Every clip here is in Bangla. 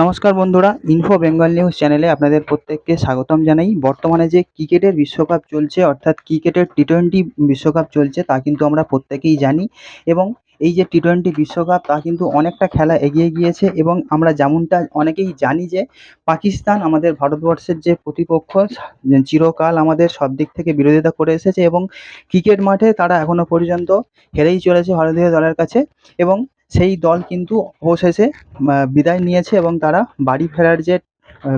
নমস্কার বন্ধুরা ইনফো বেঙ্গল নিউজ চ্যানেলে আপনাদের প্রত্যেককে স্বাগতম জানাই। বর্তমানে যে ক্রিকেটের বিশ্বকাপ চলছে, অর্থাৎ ক্রিকেটের টি টোয়েন্টি বিশ্বকাপ চলছে, তা কিন্তু আমরা প্রত্যেকেই জানি। এবং এই যে টি টোয়েন্টি বিশ্বকাপ, তা কিন্তু অনেকটা খেলা এগিয়ে গিয়েছে এবং আমরা যেমনটা অনেকেই জানি যে, পাকিস্তান আমাদের ভারতবর্ষের যে প্রতিপক্ষ, চিরকাল আমাদের সব দিক থেকে বিরোধিতা করে এসেছে এবং ক্রিকেট মাঠে তারা এখনও পর্যন্ত হেরেই চলেছে ভারতীয় দলের কাছে। এবং সেই দল কিন্তু অবশেষে বিদায় নিয়েছে এবং তারা বাড়ি ফেরার যে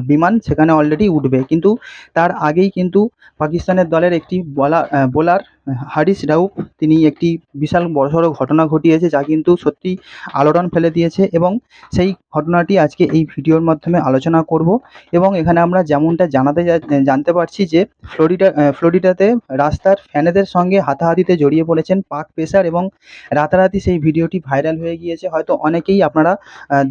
বিমান সেখানে অলরেডি উঠবে। কিন্তু তার আগেই কিন্তু পাকিস্তানের দলের একটি বলার বোলার হারিস রাউফ, তিনি একটি বিশাল বড়সড় ঘটনা ঘটিয়েছে যা কিন্তু সত্যিই আলোড়ন ফেলে দিয়েছে এবং সেই ঘটনাটি আজকে এই ভিডিওর মাধ্যমে আলোচনা করব এবং এখানে আমরা যেমনটা জানাতে জানতে পারছি যে ফ্লোরিডা ফ্লোরিডাতে রাস্তার ফ্যানেদের সঙ্গে হাতাহাতিতে জড়িয়ে পড়েছেন পাক পেসার এবং রাতারাতি সেই ভিডিওটি ভাইরাল হয়ে গিয়েছে। হয়তো অনেকেই আপনারা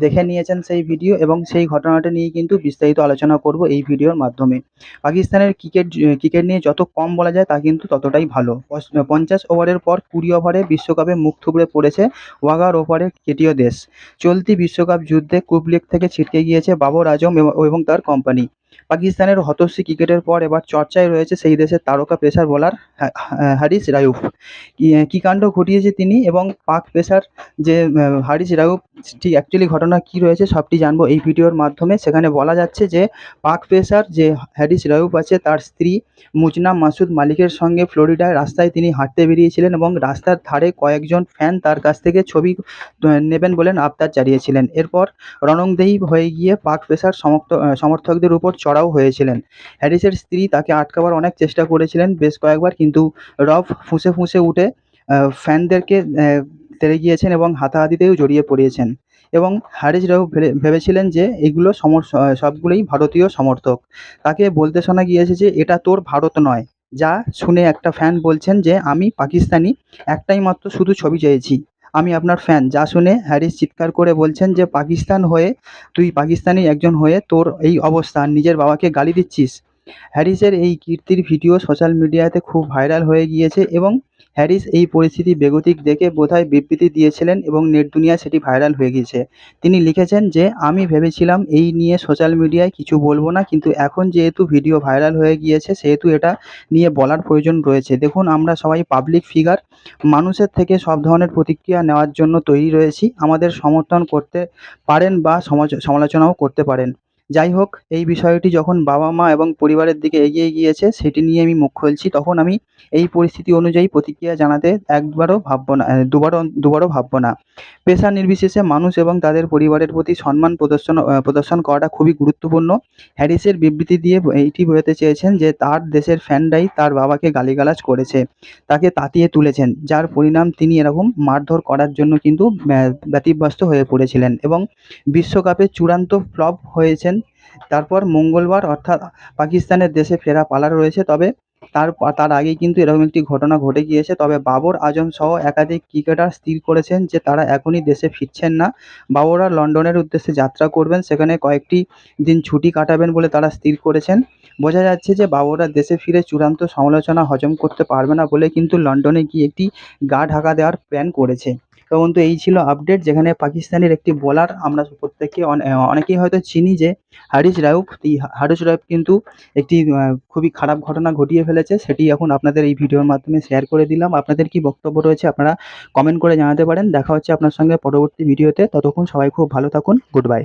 দেখে নিয়েছেন সেই ভিডিও এবং সেই ঘটনাটা নিয়ে কিন্তু বিস্তারিত আলোচনা করব এই ভিডিওর মাধ্যমে। পাকিস্তানের ক্রিকেট ক্রিকেট নিয়ে যত কম বলা যায় তা কিন্তু ততটাই ভালো। পঞ্চাশ ওভারের পর কুড়ি ওভারে বিশ্বকাপে মুখ থুবড়ে পড়েছে ওয়াগার ওভারে কেটিও দেশ। চলতি বিশ্বকাপ যুদ্ধে কুপ লিগ থেকে ছিটকে গিয়েছে বাবর আজম এবং তার কোম্পানি পাকিস্তানের হতশ্রী ক্রিকেটের পর এবার চর্চায় রয়েছে সেই দেশের তারকা পেসার বোলার হারিস রায়ুফ। কী কাণ্ড ঘটিয়েছে তিনি এবং পাক পেসার যে হারিস রায়ুফ ঠিক অ্যাকচুয়ালি ঘটনা কী রয়েছে সবটি জানব এই ভিডিওর মাধ্যমে। সেখানে বলা যাচ্ছে যে, পাক পেসার যে হ্যারিস রায়ুফ আছে তার স্ত্রী মুজনা মাসুদ মালিকের সঙ্গে ফ্লোরিডায় রাস্তায় তিনি হাঁটতে বেরিয়েছিলেন এবং রাস্তার ধারে কয়েকজন ফ্যান তার কাছ থেকে ছবি নেবেন বলেন আবদার জানিয়েছিলেন। এরপর রণংদেহী হয়ে গিয়ে পাক পেসার সমর্থকদের উপর চড়াও হয়েছিলেন। হ্যারিসের স্ত্রী তাকে আটকাবার অনেক চেষ্টা করেছিলেন, বেশ কয়েকবার কিন্তু রফ ফুঁসে ফুঁসে উঠে ফ্যানদেরকে তেড়ে গিয়েছেন এবং হাতাহাতিতেও জড়িয়ে পড়িয়েছেন। এবং হারিস রাউফ ভেবেছিলেন যে এগুলো সমর সবগুলোই ভারতীয় সমর্থক। তাকে বলতে শোনা গিয়েছে যে, এটা তোর ভারত নয়। যা শুনে একটা ফ্যান বলছেন যে, আমি পাকিস্তানি, একটাই মাত্র শুধু ছবি চেয়েছি। আমি আপনার ফ্যান যা শুনে হ্যারিস চিৎকার করে বলছেন যে, পাকিস্তান হয়ে, তুই পাকিস্তানি একজন হয়ে তোর এই অবস্থা, নিজের বাবাকে গালি দিচ্ছিস। হ্যারিসের এই কীর্তির ভিডিও সোশ্যাল মিডিয়াতে খুব ভাইরাল হয়ে গিয়েছে এবং হ্যারিস এই পরিস্থিতি বেগতিক দেখে বোধহয় বিবৃতি দিয়েছিলেন এবং নেট দুনিয়ায় সেটি ভাইরাল হয়ে গিয়েছে। তিনি লিখেছেন যে, আমি ভেবেছিলাম এই নিয়ে সোশ্যাল মিডিয়ায় কিছু বলব না, কিন্তু এখন যেহেতু ভিডিও ভাইরাল হয়ে গিয়েছে, সেহেতু এটা নিয়ে বলার প্রয়োজন রয়েছে। দেখুন, আমরা সবাই পাবলিক ফিগার মানুষের থেকে সব ধরনের প্রতিক্রিয়া নেওয়ার জন্য তৈরি রয়েছি। আমাদের সমর্থন করতে পারেন বা সমালোচনাও করতে পারেন। যাই হোক এই বিষয়টি যখন বাবা মা এবং পরিবারের দিকে এগিয়ে গিয়েছে, সেটি নিয়ে আমি মুখ খুলছি, তখন আমি এই পরিস্থিতি অনুযায়ী প্রতিক্রিয়া জানাতে একবারও ভাববো না দুবারও দুবারও ভাববো না। পেশা নির্বিশেষে মানুষ এবং তাদের পরিবারের প্রতি সম্মান প্রদর্শন প্রদর্শন করাটা খুবই গুরুত্বপূর্ণ। হ্যারিসের বিবৃতি দিয়ে এইটি বোঝাতে চেয়েছেন যে, তার দেশের ফ্যানরাই তার বাবাকে গালিগালাজ করেছে, তাকে তাতিয়ে তুলেছেন, যার পরিণাম তিনি এরকম মারধর করার জন্য কিন্তু ব্যতিব্যস্ত হয়ে পড়েছিলেন এবং বিশ্বকাপে চূড়ান্ত ফ্লপ হয়েছেন তারপর মঙ্গলবার অর্থাৎ পাকিস্তানের দেশে ফেরা পালার রয়েছে, তবে তার তার আগেই কিন্তু এরকম একটি ঘটনা ঘটে গিয়েছে। তবে বাবর আজম সহ একাধিক ক্রিকেটার স্থির করেছেন যে তারা এখনই দেশে ফিরছেন না। বাবররা লন্ডনের উদ্দেশ্যে যাত্রা করবেন, সেখানে কয়েকটি দিন ছুটি কাটাবেন বলে তারা স্থির করেছেন। বোঝা যাচ্ছে যে বাবররা দেশে ফিরে চূড়ান্ত সমালোচনা হজম করতে পারবে না বলে কিন্তু লন্ডনে গিয়ে একটি গা ঢাকা দেওয়ার প্ল্যান করেছে। তো বন্ধু, এই ছিল আপডেট যেখানে পাকিস্তানের একটি বোলার আমরা প্রত্যেককে অনেকেই হয়তো চিনি যে হারিস রাউফ। এই হারিস রাউফ কিন্তু একটি খুবই খারাপ ঘটনা ঘটিয়ে ফেলেছে, সেটি এখন আপনাদের এই ভিডিওর মাধ্যমে শেয়ার করে দিলাম। আপনাদের কি বক্তব্য রয়েছে আপনারা কমেন্ট করে জানাতে পারেন। দেখা হচ্ছে আপনার সঙ্গে পরবর্তী ভিডিওতে। ততক্ষণ সবাই খুব ভালো থাকুন। Good bye